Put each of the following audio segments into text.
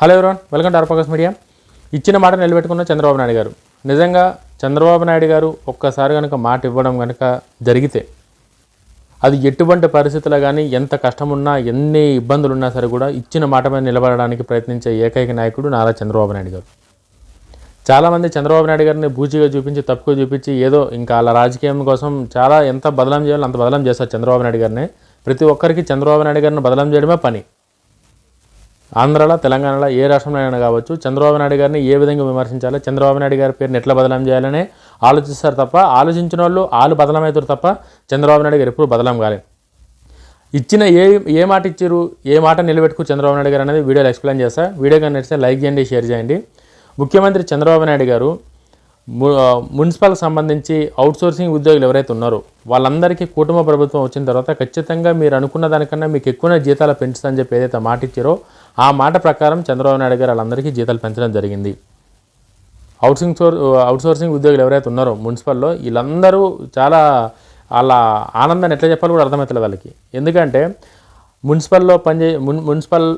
Hello everyone welcome to అర్పకస్ media. ఇచ్చిన మాట నిలబెట్టుకున్న చంద్రబాబు నాయుడు గారు. నిజంగా చంద్రబాబు నాయుడు గారు ఒక్కసారి కనుక మాట ఇవ్వడం కనుక జరిగితే అది ఎటువంటి పరిస్థితుల్లో కానీ ఎంత కష్టమున్నా ఎన్ని ఇబ్బందులు ఉన్నా సరే కూడా ఇచ్చిన మాట మీద నిలబడడానికి ప్రయత్నించే ఏకైక నాయకుడు నారా చంద్రబాబు నాయుడు గారు. చాలామంది చంద్రబాబు నాయుడు గారిని బూచిగా చూపించి తప్పుగా చూపించి ఏదో ఇంకా అలా రాజకీయం కోసం చాలా ఎంత బదలం చేయాలో అంత బదలం చేస్తారు చంద్రబాబు నాయుడు గారిని. ప్రతి ఒక్కరికి చంద్రబాబు నాయుడు గారిని బదలం చేయడమే పని. ఆంధ్రాలో తెలంగాణలో ఏ రాష్ట్రంలో అయినా కావచ్చు చంద్రబాబు నాయుడు గారిని ఏ విధంగా విమర్శించాలో చంద్రబాబు నాయుడు గారి పేరుని ఎట్లా బదలం చేయాలనే ఆలోచిస్తారు తప్ప ఆలోచించిన వాళ్ళు వాళ్ళు బదలమవుతారు తప్ప చంద్రబాబు నాయుడు గారు ఎప్పుడు బదలం కాలేదు ఇచ్చిన ఏ ఏ మాట ఇచ్చారు ఏ మాట నిలబెట్టుకు చంద్రబాబు నాయుడు గారు అనేది వీడియోలో ఎక్స్ప్లెయిన్ చేస్తా. వీడియో కానీ నచ్చితే లైక్ చేయండి షేర్ చేయండి. ముఖ్యమంత్రి చంద్రబాబు నాయుడు గారు మున్సిపల్కి సంబంధించి అవుట్సోర్సింగ్ ఉద్యోగులు ఎవరైతే ఉన్నారో వాళ్ళందరికీ కుటుంబ ప్రభుత్వం వచ్చిన తర్వాత ఖచ్చితంగా మీరు అనుకున్న దానికన్నా మీకు ఎక్కువ జీతాలు పెంచుతామని చెప్పి ఏదైతే మాట ఇచ్చారో ఆ మాట ప్రకారం చంద్రబాబు నాయుడు గారు వాళ్ళందరికీ జీతాలు పెంచడం జరిగింది. అవుట్సింగ్ సోర్ అవుట్సోర్సింగ్ ఉద్యోగులు ఎవరైతే ఉన్నారో మున్సిపల్లో వీళ్ళందరూ చాలా వాళ్ళ ఆనందాన్ని ఎట్లా చెప్పాలో కూడా అర్థమవుతుంది వాళ్ళకి. ఎందుకంటే మున్సిపల్లో పనిచే మున్ మున్సిపల్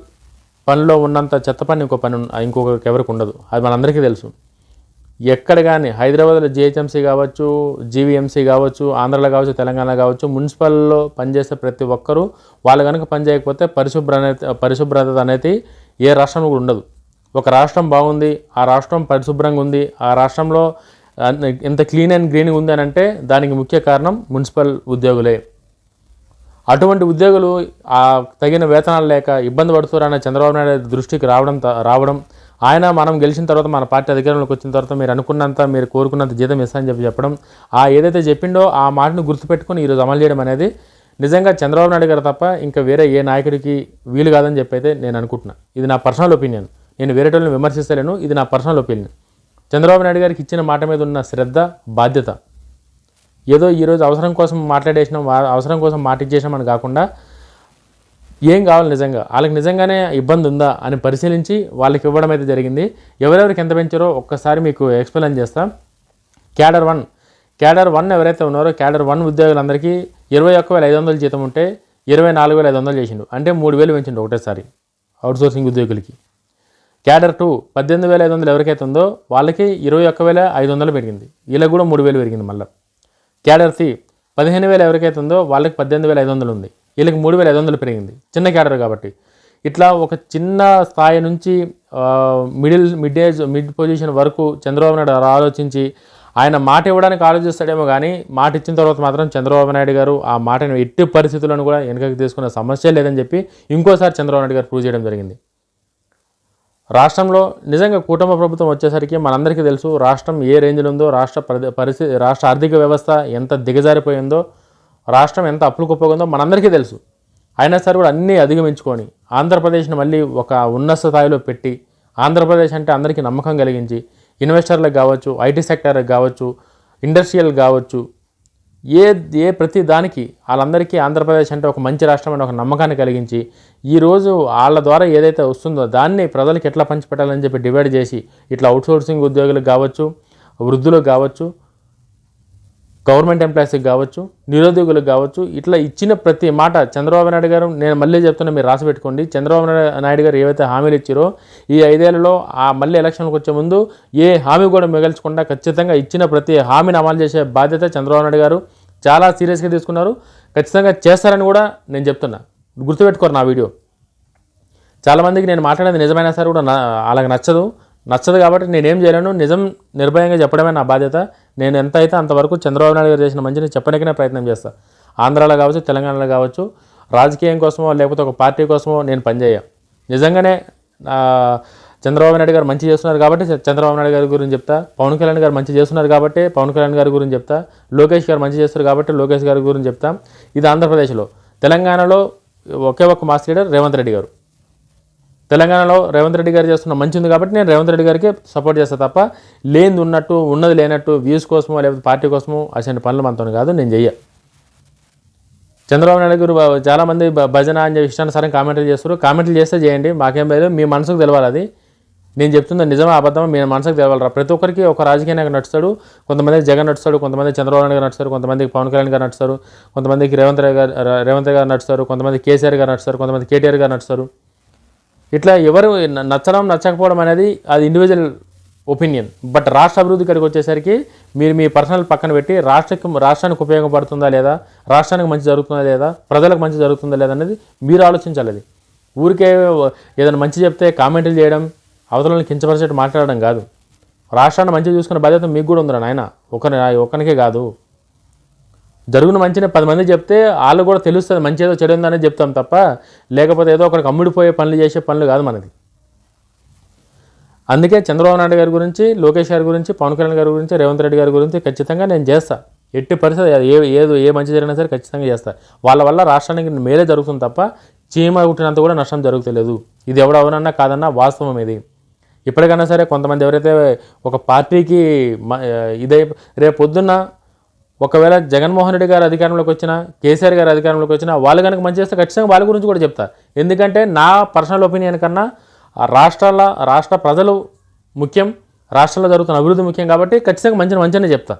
పనిలో ఉన్నంత చెత్త పని ఇంకో పని ఇంకొకరికి ఎవరికి ఉండదు. అది మనందరికీ తెలుసు. ఎక్కడ కానీ హైదరాబాద్లో జిహెచ్ఎంసీ కావచ్చు జీవీఎంసీ కావచ్చు ఆంధ్రలో కావచ్చు తెలంగాణ కావచ్చు మున్సిపల్లో పనిచేసే ప్రతి ఒక్కరూ వాళ్ళు కనుక పని చేయకపోతే పరిశుభ్ర పరిశుభ్రత అనేది ఏ రాష్ట్రంలో కూడా ఉండదు. ఒక రాష్ట్రం బాగుంది ఆ రాష్ట్రం పరిశుభ్రంగా ఉంది ఆ రాష్ట్రంలో ఎంత క్లీన్ అండ్ గ్రీన్గా ఉంది అని అంటే దానికి ముఖ్య కారణం మున్సిపల్ ఉద్యోగులే. అటువంటి ఉద్యోగులు ఆ తగిన వేతనాలు లేక ఇబ్బంది పడుతున్నారన్న చంద్రబాబు నాయుడు దృష్టికి రావడం రావడం ఆయన మనం గెలిచిన తర్వాత మన పార్టీ అధికారంలోకి వచ్చిన తర్వాత మీరు అనుకున్నంత మీరు కోరుకున్నంత జీతం ఇస్తామని చెప్పి చెప్పడం ఆ ఏదైతే చెప్పిండో ఆ మాటను గుర్తుపెట్టుకుని ఈరోజు అమలు చేయడం అనేది నిజంగా చంద్రబాబు నాయుడు గారు తప్ప ఇంకా వేరే ఏ నాయకుడికి వీలు కాదని చెప్పి అయితే నేను అనుకుంటున్నాను ఇది నా పర్సనల్ ఒపీనియన్. నేను వేరే వాళ్ళని విమర్శిస్తలేను. ఇది నా పర్సనల్ ఒపీనియన్. చంద్రబాబు నాయుడు గారికి ఇచ్చిన మాట మీద ఉన్న శ్రద్ధ బాధ్యత. ఏదో ఈరోజు అవసరం కోసం మాట్లాడేసినాం అవసరం కోసం మాట ఇచ్చేసినాం కాకుండా ఏం కావాలి నిజంగా? వాళ్ళకి నిజంగానే ఇబ్బంది ఉందా అని పరిశీలించి వాళ్ళకి ఇవ్వడం అయితే జరిగింది. ఎవరెవరికి ఎంత పెంచారో ఒక్కసారి మీకు ఎక్స్ప్లెయిన్ చేస్తాం. Cadre one. క్యాడర్ వన్ ఎవరైతే ఉన్నారో క్యాడర్ వన్ ఉద్యోగులందరికీ ఇరవై ఒక్క వేల ఐదు వందలు జీతం ఉంటే ఇరవై నాలుగు వేల ఐదు వందలు చేసిండు. అంటే మూడు వేలు పెంచిండు ఒకటేసారి అవుట్సోర్సింగ్ ఉద్యోగులకి. క్యాడర్ టూ పద్దెనిమిది వేల ఐదు వందలు ఎవరికైతే ఉందో వాళ్ళకి ఇరవై ఒక్క వేల ఐదు వందలు పెరిగింది. వీళ్ళకి కూడా మూడు వేలు పెరిగింది మళ్ళీ. క్యాడర్ సి పదిహేను వేలు ఎవరికైతే ఉందో వాళ్ళకి పద్దెనిమిది వేల ఐదు వందలు ఉంది. వీళ్ళకి మూడు వేల ఐదు వందలు పెరిగింది. చిన్న క్యాడర్ కాబట్టి. ఇట్లా ఒక చిన్న స్థాయి నుంచి middle mid age mid position వరకు చంద్రబాబు నాయుడు ఆలోచించి ఆయన మాట ఇవ్వడానికి ఆలోచిస్తాడేమో కానీ మాట ఇచ్చిన తర్వాత మాత్రం చంద్రబాబు నాయుడు గారు ఆ మాటను ఎట్టి పరిస్థితులను కూడా వెనకకి తీసుకునే సమస్య లేదని చెప్పి ఇంకోసారి చంద్రబాబు నాయుడు గారు ప్రూవ్ చేయడం జరిగింది. రాష్ట్రంలో నిజంగా కుటుంబ ప్రభుత్వం వచ్చేసరికి మనందరికీ తెలుసు రాష్ట్రం ఏ రేంజ్లో ఉందో రాష్ట్ర పరి- పరిస్థితి రాష్ట్ర ఆర్థిక వ్యవస్థ ఎంత దిగజారిపోయిందో రాష్ట్రం ఎంత అప్పులు కుప్పకుందో మనందరికీ తెలుసు. అయినా సరే కూడా అన్నీ అధిగమించుకొని ఆంధ్రప్రదేశ్ని మళ్ళీ ఒక ఉన్నత స్థాయిలో పెట్టి ఆంధ్రప్రదేశ్ అంటే అందరికీ నమ్మకం కలిగించి ఇన్వెస్టర్లకు కావచ్చు ఐటీ సెక్టర్కి కావచ్చు ఇండస్ట్రియల్ కావచ్చు ఏ ఏ ప్రతి దానికి వాళ్ళందరికీ ఆంధ్రప్రదేశ్ అంటే ఒక మంచి రాష్ట్రం అనే ఒక నమ్మకాన్ని కలిగించి ఈరోజు వాళ్ళ ద్వారా ఏదైతే వస్తుందో దాన్ని ప్రజలకు ఎట్లా పంచిపెట్టాలని చెప్పి డివైడ్ చేసి ఇట్లా అవుట్సోర్సింగ్ ఉద్యోగులకు కావచ్చు వృద్ధులకు కావచ్చు గవర్నమెంట్ ఎంప్లాయీస్కి కావచ్చు నిరుద్యోగులకు కావచ్చు ఇట్లా ఇచ్చిన ప్రతి మాట చంద్రబాబు నాయుడు గారు నేను మళ్ళీ చెప్తున్నా మీరు రాసి పెట్టుకోండి. చంద్రబాబు నాయుడు- నాయుడు గారు ఏవైతే హామీలు ఇచ్చారో ఈ ఐదేళ్ళలో ఆ మళ్ళీ ఎలక్షన్కి వచ్చే ముందు ఏ హామీ కూడా మిగల్చకుండా ఖచ్చితంగా ఇచ్చిన ప్రతి హామీని అమలు చేసే బాధ్యత చంద్రబాబు నాయుడు గారు చాలా సీరియస్గా తీసుకున్నారు. ఖచ్చితంగా చేస్తారని కూడా నేను చెప్తున్నా. గుర్తుపెట్టుకోరు నా వీడియో. చాలామందికి నేను మాట్లాడేది నిజమైనా సరే కూడా నా నచ్చదు. నచ్చదు కాబట్టి నేనేం చేయలేను. నిజం నిర్భయంగా చెప్పడమే నా బాధ్యత. నేను ఎంత అయితే అంతవరకు చంద్రబాబు నాయుడు గారు చేసిన మంచిని చెప్పడానికే ప్రయత్నం చేస్తాను ఆంధ్రాలో కావచ్చు తెలంగాణలో కావచ్చు రాజకీయం కోసమో లేకపోతే ఒక పార్టీ కోసమో నేను పనిచేయ నిజంగానే చంద్రబాబు నాయుడు గారు మంచి చేస్తున్నారు కాబట్టి చంద్రబాబు నాయుడు గారి గురించి చెప్తా. పవన్ కళ్యాణ్ గారు మంచి చేస్తున్నారు కాబట్టి పవన్ కళ్యాణ్ గారి గురించి చెప్తా. లోకేష్ గారు మంచి చేస్తారు కాబట్టి లోకేష్ గారి గురించి చెప్తా. ఇది ఆంధ్రప్రదేశ్లో. తెలంగాణలో ఒకే ఒక్క మాస్ లీడర్ రేవంత్ రెడ్డి గారు. తెలంగాణలో రేవంత్ రెడ్డి గారు చేస్తున్న మంచి ఉంది కాబట్టి నేను రేవంత్ రెడ్డి గారికి సపోర్ట్ చేస్తాను తప్ప లేనిది ఉన్నట్టు ఉన్నది లేనట్టు వ్యూస్ కోసమో లేకపోతే పార్టీ కోసమో అసలు పనులు మనతో కాదు నేను చెయ్య. చంద్రబాబు నాయుడు గారు చాలామంది భజన అని చెప్పి ఇష్టానుసారం కామెంట్లు చేస్తారు. కామెంట్లు చేస్తే చేయండి. మాకేం లేదు. మీ మనసుకు తెలవాలి అది. నేను చెప్తుంది నిజమా అబద్ధమా? మీ మనసుకు తెలవాలరా ప్రతి ఒక్కరికి ఒక రాజకీయ నాయకుడు నడుస్తాడు. కొంతమంది జగన్ నడుస్తాడు కొంతమంది చంద్రబాబు నాయుడు గారు నడుస్తారు కొంతమందికి పవన్ కళ్యాణ్ గారు నడుస్తారు కొంతమందికి రేవంత్ రెడ్డి గారు రేవంత్ గారు నడుస్తారు కొంతమంది కేసీఆర్ గారు నడుస్తారు కొంతమంది కేటీఆర్ గారు నడుస్తారు. ఇట్లా ఎవరు నచ్చడం నచ్చకపోవడం అనేది అది ఇండివిజువల్ ఒపీనియన్ బట్ రాష్ట్ర అభివృద్ధి కడికి వచ్చేసరికి మీరు మీ పర్సనల్ పక్కన పెట్టి రాష్ట్రకి రాష్ట్రానికి ఉపయోగపడుతుందా లేదా రాష్ట్రానికి మంచి జరుగుతుందా లేదా ప్రజలకు మంచి జరుగుతుందా లేదా అనేది మీరు ఆలోచించాలి అది. ఊరికే ఏదైనా మంచి చెప్తే కామెంట్లు చేయడం అవతలని కించపరిచేట్టు మాట్లాడడం కాదు. రాష్ట్రాన్ని మంచిగా చూసుకునే బాధ్యత మీకు కూడా ఉందిరా నాయన. ఒకరి ఒకరికే కాదు. జరుగున మంచిని పది మంది చెప్తే వాళ్ళు కూడా తెలుస్తుంది మంచి ఏదో చెడు ఉందనే చెప్తాం తప్ప లేకపోతే ఏదో ఒకరికి అమ్ముడిపోయే పనులు చేసే పనులు కాదు మనది. అందుకే చంద్రబాబు నాయుడు గారి గురించి లోకేష్ గారి గురించి పవన్ కళ్యాణ్ గారి గురించి రేవంత్ రెడ్డి గారి గురించి ఖచ్చితంగా నేను చేస్తాను ఎట్టి పరిస్థితి ఏ ఏదో ఏ మంచి జరిగినా సరే ఖచ్చితంగా చేస్తా. వాళ్ళ వల్ల రాష్ట్రానికి మేలే జరుగుతుంది తప్ప చీమ కుట్టినంత కూడా నష్టం జరుగుతలేదు. ఇది ఎవడు అవునన్నా కాదన్నా వాస్తవం ఇది. ఇప్పటికైనా సరే కొంతమంది ఎవరైతే ఒక పార్టీకి ఇదే రేపు పొద్దున్న ఒకవేళ జగన్మోహన్ రెడ్డి గారు అధికారంలోకి వచ్చినా కేసీఆర్ గారు అధికారంలోకి వచ్చినా వాళ్ళు కనుక మంచి చేస్తే ఖచ్చితంగా వాళ్ళ గురించి కూడా చెప్తా ఎందుకంటే నా పర్సనల్ ఒపీనియన్ కన్నా రాష్ట్రాల రాష్ట్ర ప్రజలు ముఖ్యం రాష్ట్రంలో జరుగుతున్న అభివృద్ధి ముఖ్యం కాబట్టి ఖచ్చితంగా మంచిని మంచిగానే చెప్తా.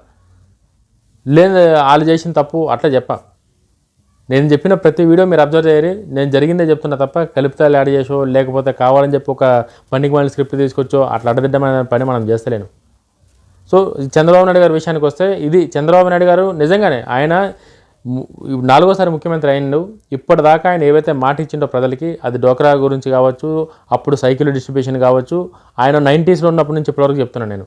లేదు వాళ్ళు చేసిన తప్పు అట్లా చెప్పా. నేను చెప్పిన ప్రతి వీడియో మీరు అబ్జర్వ్ చేయరు నేను జరిగిందే చెప్తున్నా తప్ప కలిపితాలు యాడ్ చేసో లేకపోతే కావాలని చెప్పి ఒక పనికి మళ్ళీ స్క్రిప్ట్ తీసుకొచ్చో అట్లా అడ్డదిడ్డమైన పని మనం చేస్తలేను. సో చంద్రబాబు నాయుడు గారి విషయానికి వస్తే ఇది చంద్రబాబు నాయుడు గారు నిజంగానే ఆయన నాలుగోసారి ముఖ్యమంత్రి అయిండు. ఇప్పటిదాకా ఆయన ఏవైతే మాట ఇచ్చిండో ప్రజలకి అది డోక్రా గురించి కావచ్చు అప్పుడు సైకిల్ డిస్ట్రిబ్యూషన్ కావచ్చు ఆయన నైంటీస్లో ఉన్నప్పటి నుంచి ఇప్పటివరకు చెప్తున్నాను నేను.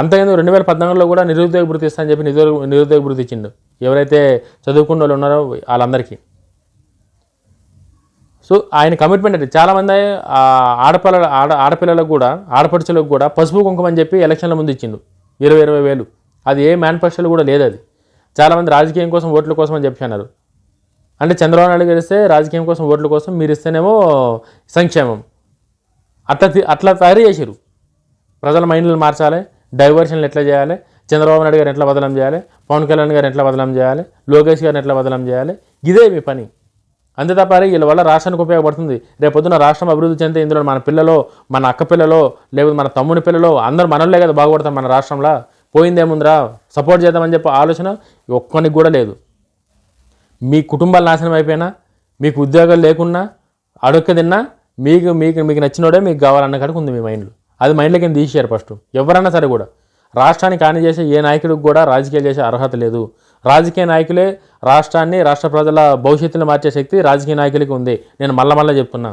అంతేందుకు రెండు వేల పద్నాలుగులో కూడా నిరుద్యోగ భృతి ఇస్తా అని చెప్పి నిరుద్యోగ నిరుద్యోగ భృతి ఇచ్చిండు. ఎవరైతే చదువుకున్న వాళ్ళు ఉన్నారో వాళ్ళందరికీ. సో ఆయన కమిట్మెంట్ అది చాలామంది ఆడపిల్లల ఆడపిల్ల ఆడ ఆడపిల్లలకు కూడా ఆడపడుచులకు కూడా పసుపు కుంకుమ అని చెప్పి ఎలక్షన్ల ముందు ఇచ్చిండు. ఇరవై ఇరవై వేలు. అది ఏ మేనిఫెస్టోలో కూడా లేదు అది చాలామంది రాజకీయం కోసం ఓట్ల కోసం అని చెప్పి అన్నారు. అంటే చంద్రబాబు నాయుడు గెలిస్తే రాజకీయం కోసం ఓట్ల కోసం మీరు ఇస్తేనేమో సంక్షేమం. అట్లా అట్లా తయారు చేశారు ప్రజల మైండ్లు మార్చాలి డైవర్షన్లు ఎట్లా చేయాలి చంద్రబాబు నాయుడు గారిని ఎట్లా బదలం చేయాలి పవన్ కళ్యాణ్ గారిని ఎట్లా బదలం చేయాలి లోకేష్ గారిని ఎట్లా బదలం చేయాలి ఇదే మీ పని. అంతే తప్ప వీళ్ళ వల్ల రాష్ట్రానికి ఉపయోగపడుతుంది. రేపు రాష్ట్రం అభివృద్ధి చెందితే ఇందులో మన పిల్లలో మన అక్క పిల్లలో లేకపోతే మన తమ్ముని పిల్లలో అందరూ మనల్లే కదా బాగుపడతాం మన రాష్ట్రంలో. పోయిందేముందిరా సపోర్ట్ చేద్దామని చెప్పి ఆలోచన ఒక్కనికి కూడా లేదు. మీ కుటుంబాలు నాశనం అయిపోయినా మీకు ఉద్యోగాలు లేకున్నా అడుక్క తిన్నా మీకు మీకు మీకు నచ్చినోడే మీకు కావాలన్న కాడికి ఉంది మీ మైండ్లో. అది మైండ్లోకి కింద తీసేయారు ఫస్ట్. ఎవరన్నా సరే కూడా. రాష్ట్రానికి హాని చేసే ఏ నాయకుడికి కూడా రాజకీయాలు చేసే అర్హత లేదు. రాజకీయ నాయకులే రాష్ట్రాన్ని రాష్ట్ర ప్రజల భవిష్యత్తును మార్చే శక్తి రాజకీయ నాయకులకి ఉంది. నేను మళ్ళా మళ్ళీ చెప్తున్నా.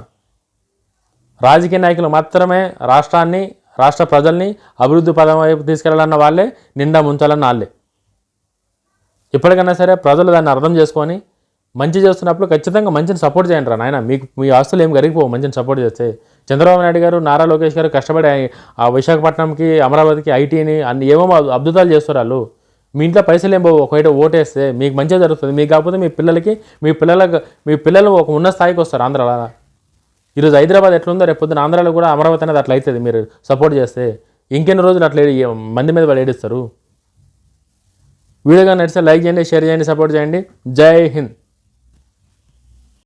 రాజకీయ నాయకులు మాత్రమే రాష్ట్రాన్ని రాష్ట్ర ప్రజల్ని అభివృద్ధి పదం వైపు తీసుకెళ్ళాలన్న వాళ్ళే నిండా ముంచాలన్న వాళ్ళే. ఇప్పటికైనా సరే ప్రజలు దాన్ని అర్థం చేసుకొని మంచి చేస్తున్నప్పుడు ఖచ్చితంగా మంచిని సపోర్ట్ చేయండి రా నాయన. మీకు మీ ఆస్తులు ఏం కరిగిపోవు మంచిని సపోర్ట్ చేస్తే. చంద్రబాబు నాయుడు గారు నారా లోకేష్ గారు కష్టపడి ఆ విశాఖపట్నంకి అమరావతికి ఐటీని అన్ని ఏమో అద్భుతాలు చేస్తారు వాళ్ళు. మీ ఇంట్లో పైసలు ఏం బాబు? ఒకవేళ ఓటేస్తే మీకు మంచిగా జరుగుతుంది. మీకు కాకపోతే మీ పిల్లలకి మీ పిల్లలకు మీ పిల్లలు ఒక ఉన్న స్థాయికి వస్తారు ఆంధ్రాలో. ఈరోజు హైదరాబాద్ ఎట్లుందో రేపు పొద్దున ఆంధ్రాలో కూడా అమరావతి అనేది అట్లా అవుతుంది మీరు సపోర్ట్ చేస్తే. ఇంకెన్ని రోజులు అట్లా మంది మీద వాళ్ళు ఏడుస్తారు. వీడియో కానీ లైక్ చేయండి షేర్ చేయండి సపోర్ట్ చేయండి. జై హింద్.